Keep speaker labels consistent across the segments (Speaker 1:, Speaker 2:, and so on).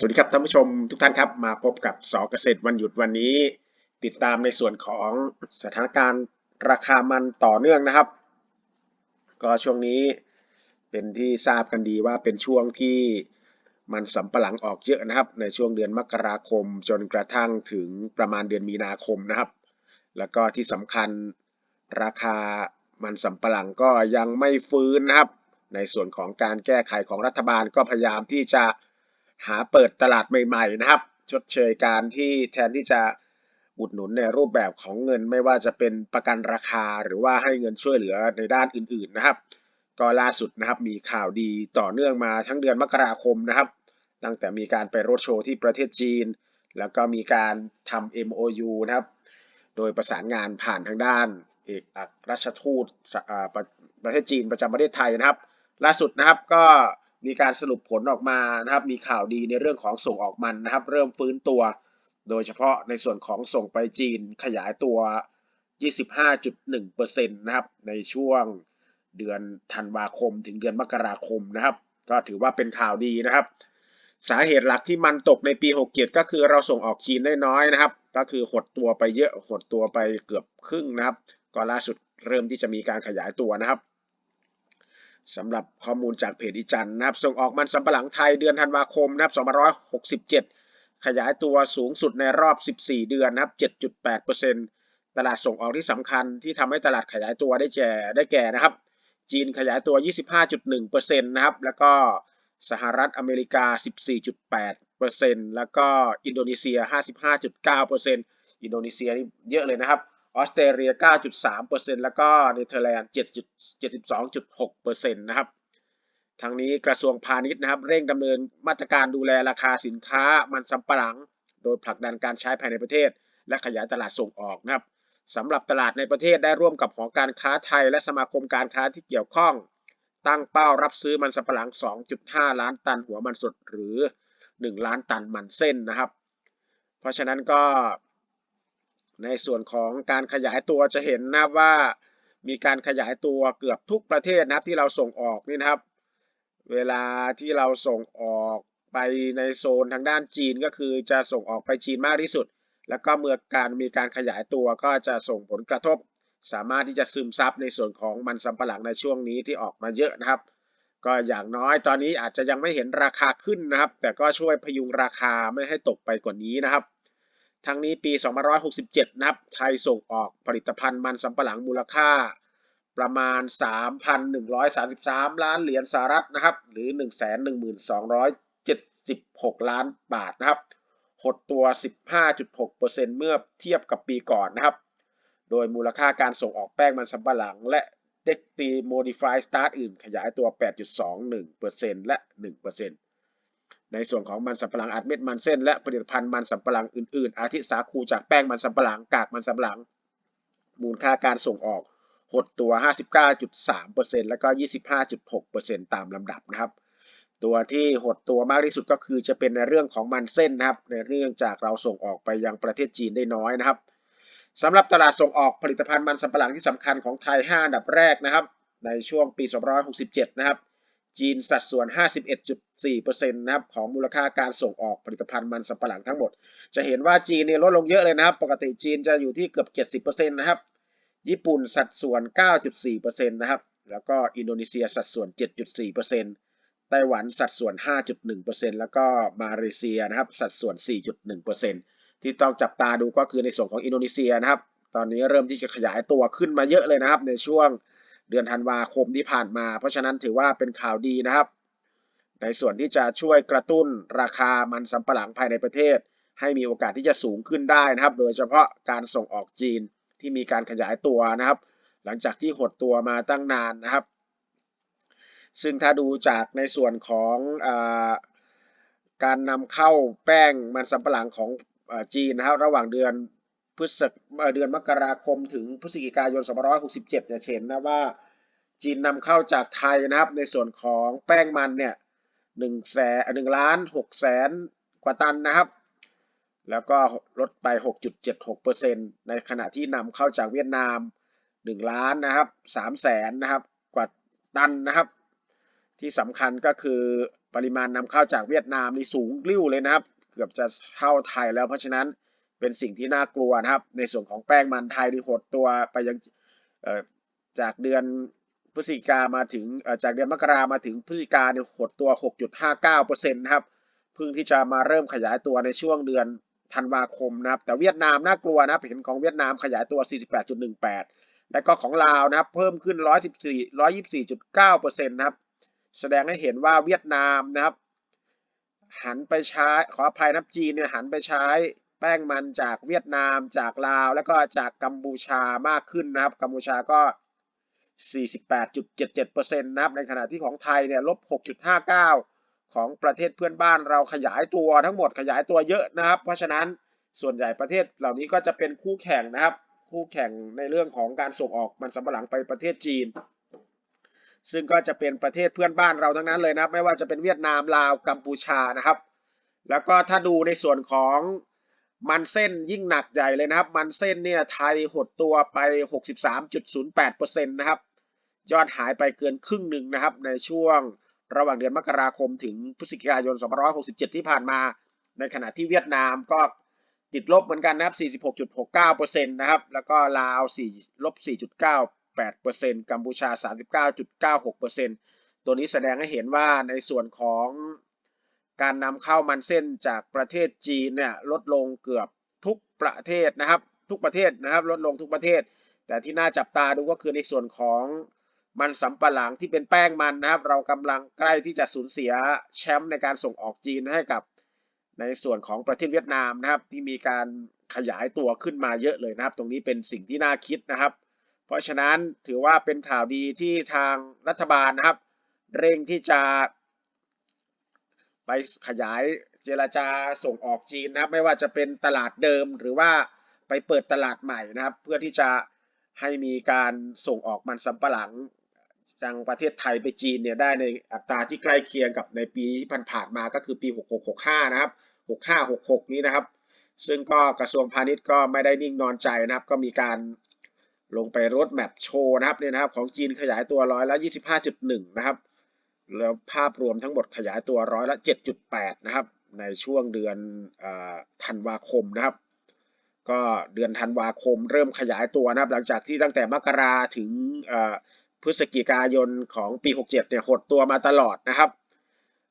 Speaker 1: สวัสดีครับท่านผู้ชมทุกท่านครับ มาพบกับสอเกษตรวันหยุดวันนี้ ติดตามในส่วนของสถานการณ์ราคามันต่อเนื่องนะครับ ก็ช่วงนี้เป็นที่ทราบกันดีว่าเป็นช่วงที่มันสำปะหลังออกเยอะนะครับ ในช่วงเดือนมกราคมจนกระทั่งถึงประมาณเดือนมีนาคมนะครับ แล้วก็ที่สำคัญราคามันสำปะหลังก็ยังไม่ฟื้นนะครับ ในส่วนของการแก้ไขของรัฐบาลก็พยายามที่จะ หาเปิดตลาดใหม่ๆนะครับ ชดเชยการที่แทนที่จะอุดหนุนในรูปแบบของเงินไม่ว่าจะเป็นประกันราคาหรือว่าให้เงินช่วยเหลือในด้านอื่นๆนะครับ ก็ล่าสุดนะครับมีข่าวดีต่อเนื่องมาทั้งเดือนมกราคมนะครับ ตั้งแต่มีการไปรถโชว์ที่ประเทศจีน แล้วก็มีการทำ MOU นะครับ โดยประสานงานผ่านทางด้าน เอกอัครราชทูตปประเทศจีนประจำประเทศไทยนะครับ ล่าสุดนะครับก็ มีการสรุปผลออกมานะครับ มีข่าวดีในเรื่องของส่งออกมันนะครับ เริ่มฟื้นตัว โดยเฉพาะในส่วนของส่งไปจีนขยายตัว 25.1%นะครับ ในช่วงเดือนธันวาคมถึงเดือนมกราคมนะครับ ก็ถือว่าเป็นข่าวดีนะครับ สาเหตุหลักที่มันตกในปี 67 ก็คือเราส่งออกจีนได้น้อยนะครับ ก็คือหดตัวไปเยอะ หดตัวไปเกือบครึ่งนะครับก็ล่าสุดเริ่มที่จะมีการขยายตัวนะครับ สำหรับข้อมูลจากเพจอีจันนะครับ ส่งออกมันสำปะหลังไทยเดือนธันวาคมนะครับ2567 ขยายตัวสูงสุดในรอบ 14 เดือนนะครับ 7.8%ตลาดส่งออกที่สำคัญที่ทำให้ตลาดขยายตัวได้แก่ได้แก่นะครับ จีนขยายตัว 25.1%นะครับ แล้วก็สหรัฐอเมริกา 14.8%แล้วก็อินโดนีเซีย 55.9%อินโดนีเซียนี่เยอะเลยนะครับ ออสเตรเลีย 9.3%แล้วก็เนเธอร์แลนด์72.6%นะครับทั้งนี้กระทรวงพาณิชย์นะครับ เร่งดำเนินมาตรการดูแลราคาสินค้ามันสำปะหลัง โดยผลักดันการใช้ภายในประเทศ และขยายตลาดส่งออกนะครับสำหรับตลาดในประเทศได้ร่วมกับหอการค้าไทย และสมาคมการค้าที่เกี่ยวข้อง ตั้งเป้ารับซื้อมันสำปะหลัง 2.5 ล้านตันหัวมันสดหรือ 1 ล้านตันมันเส้นนะครับ เพราะฉะนั้นก็ ในส่วนของการขยายตัวจะเห็นนะว่ามีการขยายตัวเกือบทุกประเทศนะครับที่เราส่งออกนี่นะครับ เวลาที่เราส่งออกไปในโซนทางด้านจีนก็คือจะส่งออกไปจีนมากที่สุด แล้วก็เมื่อการมีการขยายตัวก็จะส่งผลกระทบ สามารถที่จะซึมซับในส่วนของมันสำปะหลังในช่วงนี้ที่ออกมาเยอะนะครับ ก็อย่างน้อยตอนนี้อาจจะยังไม่เห็นราคาขึ้นนะครับ แต่ก็ช่วยพยุงราคาไม่ให้ตกไปกว่านี้นะครับ ทั้งนี้ปี 2567นับ ไทยส่งออกผลิตภัณฑ์มันสำปะหลังมูลค่า ประมาณ 3,133 ล้านเหรียญสหรัฐนะครับ หรือ 112,276 ล้านบาทนะครับ หดตัว 15.6%เมื่อเทียบกับปีก่อนนะครับ โดยมูลค่าการส่งออกแป้งมันสำปะหลัง และเด็กตีโมดิฟายสตาร์ทอื่นขยายตัว 8.21%และ 1% ในส่วนของมันสำปะหลังอัดเม็ดมันเส้น และผลิตภัณฑ์มันสำปะหลังอื่นๆ อาทิสาคูจากแป้งมันสำปะหลังกากมันสำปะหลัง มูลค่าการส่งออกหดตัว 59.3%แล้วก็ 25.6%ตามลำดับนะครับ ตัวที่หดตัวมากที่สุดก็คือจะเป็นในเรื่องของมันเส้นนะครับ ในเรื่องจากเราส่งออกไปยังประเทศจีนได้น้อยนะครับสำหรับตลาดส่งออกผลิตภัณฑ์มันสำปะหลังที่สำคัญของไทย 5 อันดับแรกนะครับ ในช่วงปี 2567 นะครับ จีนสัดส่วน 51.4%นะครับของมูลค่าการส่งออกผลิตภัณฑ์มันสำปะหลังทั้งหมด จะเห็นว่าจีนเนี่ยลดลงเยอะเลยนะครับ ปกติจีนจะอยู่ที่เกือบ70%นะครับ ญี่ปุ่นสัดส่วน 9.4%นะครับ แล้วก็อินโดนีเซียสัดส่วน 7.4%ไต้หวันสัดส่วน 5.1%แล้วก็มาเลเซียนะครับสัดส่วน 4.1%ที่ต้องจับตาดูก็คือในส่วนของอินโดนีเซียนะครับ ตอนนี้เริ่มที่จะขยายตัวขึ้นมาเยอะเลยนะครับในช่วง เดือนธันวาคมที่ผ่านมา เพราะฉะนั้นถือว่าเป็นข่าวดีนะครับ ในส่วนที่จะช่วยกระตุ้นราคามันสำปะหลังภายในประเทศ ให้มีโอกาสที่จะสูงขึ้นได้นะครับ โดยเฉพาะการส่งออกจีนที่มีการขยายตัวนะครับ หลังจากที่หดตัวมาตั้งนานนะครับ ซึ่งถ้าดูจากในส่วนของอการนำเข้าแป้งมันสำปะหลังของจีนนะครับ ระหว่างเดือน พฤศเดือนมกราคมถึงพฤศจิกายน 2567จะเห็นนะว่าจีนนำเข้าจากไทยนะครับ ในส่วนของแป้งมันเนี่ยหนึ่งแสนหนึ่งล้านหกแสนกว่าตันนะครับ แล้วก็ลดไป 6.76%ในขณะที่นำเข้าจากเวียดนาม 1 ล้านนะครับ3แสนนะครับกว่าตันนะครับ ที่สำคัญก็คือปริมาณนำเข้าจากเวียดนามนี่สูงกลิ้วเลยนะครับ เกือบจะเท่าไทยแล้วเพราะฉะนั้น เป็นสิ่งที่น่ากลัวนะครับ ในส่วนของแป้งมันไทยที่หดตัวไปยังจากเดือนพฤศจิกามาถึงจากเดือนมกรามาถึงพฤศจิกาเนี่ยหดตัว 6.59%นะครับเพิ่งที่จะมาเริ่มขยายตัวในช่วงเดือนธันวาคมนะครับ แต่เวียดนามน่ากลัวนะครับเห็นของเวียดนามขยายตัว 48.18 และก็ของลาวนะครับ เพิ่มขึ้น 114 124.9%นะครับ แสดงให้เห็นว่าเวียดนามนะครับ หันไปใช้ขออภัยนับจีนเนี่ยหันไปใช้ แป้งมันจากเวียดนามจากลาว แล้วก็จากกัมพูชามากขึ้นนะครับ กัมพูชาก็ 48.77%นะครับ ในขณะที่ของไทยเนี่ยลบ 6.59 ของประเทศเพื่อนบ้านเราขยายตัวทั้งหมดขยายตัวเยอะนะครับ เพราะฉะนั้นส่วนใหญ่ประเทศเหล่านี้ก็จะเป็นคู่แข่งนะครับ คู่แข่งในเรื่องของการส่งออกมันสำปะหลังไปประเทศจีน ซึ่งก็จะเป็นประเทศเพื่อนบ้านเราทั้งนั้นเลยนะครับ ไม่ว่าจะเป็นเวียดนามลาวกัมพูชานะครับ แล้วก็ถ้าดูในส่วนของ มันเส้นยิ่งหนักใหญ่เลยนะครับ มันเส้นเนี่ยไทยหดตัวไป 63.08%นะครับยอดหายไปเกินครึ่งหนึ่งนะครับ ในช่วงระหว่างเดือนมกราคมถึงพฤศจิกายน 2567 ที่ผ่านมา ในขณะที่เวียดนามก็ติดลบเหมือนกันนะครับ 46.69%นะครับ แล้วก็ลาว4ลบ 4.98%กัมพูชา 39.96%ตัวนี้แสดงให้เห็นว่าในส่วนของ การนำเข้ามันเส้นจากประเทศจีนเนี่ยลดลงเกือบทุกประเทศนะครับ ทุกประเทศนะครับลดลงทุกประเทศ แต่ที่น่าจับตาดูก็คือในส่วนของมันสำปะหลังที่เป็นแป้งมันนะครับ เรากำลังใกล้ที่จะสูญเสียแชมป์ในการส่งออกจีนให้กับในส่วนของประเทศเวียดนามนะครับ ที่มีการขยายตัวขึ้นมาเยอะเลยนะครับ ตรงนี้เป็นสิ่งที่น่าคิดนะครับ เพราะฉะนั้นถือว่าเป็นข่าวดีที่ทางรัฐบาลนะครับ เร่งที่จะ ไปขยายเจรจาส่งออกจีนนะครับ ไม่ว่าจะเป็นตลาดเดิมหรือว่าไปเปิดตลาดใหม่นะครับ เพื่อที่จะให้มีการส่งออกมันสำปะหลังจากประเทศไทยไปจีนเนี่ยได้ในอัตราที่ใกล้เคียงกับในปีที่ผ่านมาก็คือปี 6665 นะครับ 6566 นี้นะครับ ซึ่งก็กระทรวงพาณิชย์ก็ไม่ได้นิ่งนอนใจนะครับ ก็มีการลงไปรถแมพโชว์นะครับเนี่ยนะครับของจีนขยายตัวร้อยละ25.1 นะครับ แล้วภาพรวมทั้งหมดขยายตัวร้อยละ 7.8 นะครับ ในช่วงเดือนธันวาคมนะครับ ก็เดือนธันวาคมเริ่มขยายตัวนะครับ หลังจากที่ตั้งแต่มกราถึงพฤศจิกายนของปี 67 เนี่ยหดตัวมาตลอดนะครับ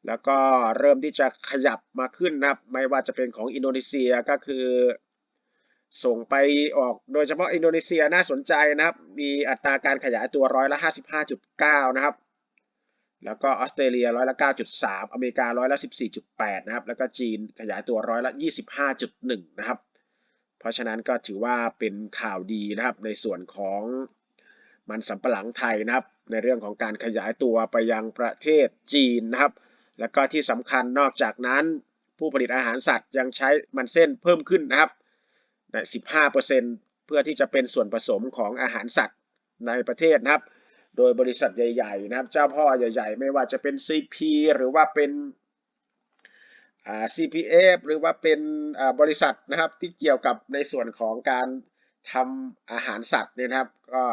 Speaker 1: แล้วก็เริ่มที่จะขยับมาขึ้นนะครับ ไม่ว่าจะเป็นของอินโดนีเซียก็คือส่งไปออกโดยเฉพาะอินโดนีเซียน่าสนใจนะครับ มีอัตราการขยายตัวร้อยละ 55.9 นะครับ แล้วก็ออสเตรเลียร้อยละ 9.3 อเมริการ้อยละ 14.8 นะครับ แล้วก็จีนขยายตัวร้อยละ 25.1 นะครับ เพราะฉะนั้นก็ถือว่าเป็นข่าวดีนะครับในส่วนของมันสำปะหลังไทยนะครับ ในเรื่องของการขยายตัวไปยังประเทศจีนนะครับ แล้วก็ที่สำคัญนอกจากนั้น ผู้ผลิตอาหารสัตว์ยังใช้มันเส้นเพิ่มขึ้นนะครับ15%เพื่อที่จะเป็นส่วนผสมของอาหารสัตว์ในประเทศนะครับ โดยบริษัทใหญ่ๆนะครับเจ้าพ่อใหญ่ๆ ไม่ว่าจะเป็น CP หรือว่าเป็น CPF หรือว่าเป็นบริษัทนะครับที่เกี่ยวกับในส่วนของการทำอาหารสัตว์เนี่ยนะครับ ก็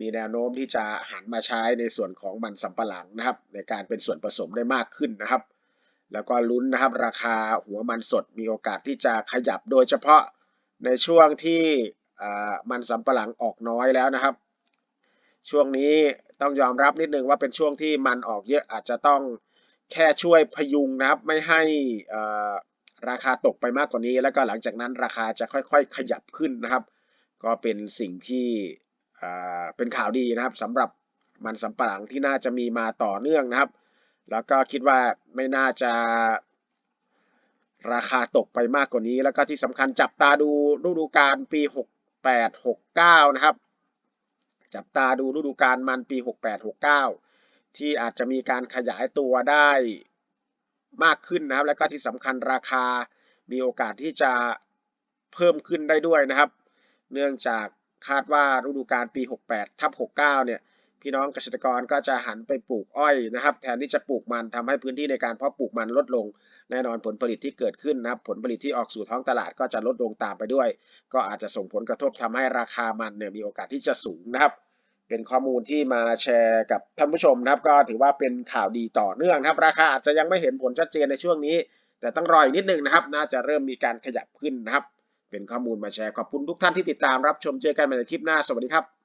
Speaker 1: มีแนวโน้มที่จะหันมาใช้ในส่วนของมันสำปะหลังนะครับ ในการเป็นส่วนผสมได้มากขึ้นนะครับ แล้วก็ลุ้นนะครับราคาหัวมันสดมีโอกาสที่จะขยับโดยเฉพาะในช่วงที่มันสำปะหลังออกน้อยแล้วนะครับ ช่วงนี้ต้องยอมรับนิดนึงว่าเป็นช่วงที่มันออกเยอะอาจจะต้องแค่ช่วยพยุงนะครับ ไม่ให้ราคาตกไปมากกว่านี้ แล้วก็หลังจากนั้นราคาจะค่อยๆ ขยับขึ้นนะครับ ก็เป็นสิ่งที่เป็นข่าวดีนะครับสำหรับมันสำปะหลังที่น่าจะมีมาต่อเนื่องนะครับ แล้วก็คิดว่าไม่น่าจะราคาตกไปมากกว่านี้ แล้วก็ที่สำคัญจับตาดูฤดูกาลปี 68 69 นะครับ จับตาดูฤดูกาลมันปี 68 69 ที่อาจจะมีการขยายตัวได้มากขึ้นนะครับ และก็ที่สำคัญราคามีโอกาสที่จะเพิ่มขึ้นได้ด้วยนะครับ เนื่องจากคาดว่าฤดูกาลปี 68ทับ69 เนี่ย พี่น้องเกษตรกรก็จะหันไปปลูกอ้อยนะครับ แทนที่จะปลูกมันทำให้พื้นที่ในการเพาะปลูกมันลดลง แน่นอนผลผลิตที่เกิดขึ้นนะครับ ผลผลิตที่ออกสู่ท้องตลาดก็จะลดลงตามไปด้วย ก็อาจจะส่งผลกระทบทำให้ราคามันเนี่ยมีโอกาสที่จะสูงนะครับเเป็นข้อมูลที่มาแชร์กับท่านผู้ชมนะครับ ก็ถือว่าเป็นข่าวดีต่อเนื่องนะครับ ราคาอาจจะยังไม่เห็นผลชัดเจนในช่วงนี้ แต่ต้องรออีกนิดนึงนะครับ น่าจะเริ่มมีการขยับขึ้นนะครับ เป็นข้อมูลมาแชร์ขอบคุณทุกท่านที่ติดตามรับชมเจอกันใหม่ในคลิปหน้าสวัสดีครับ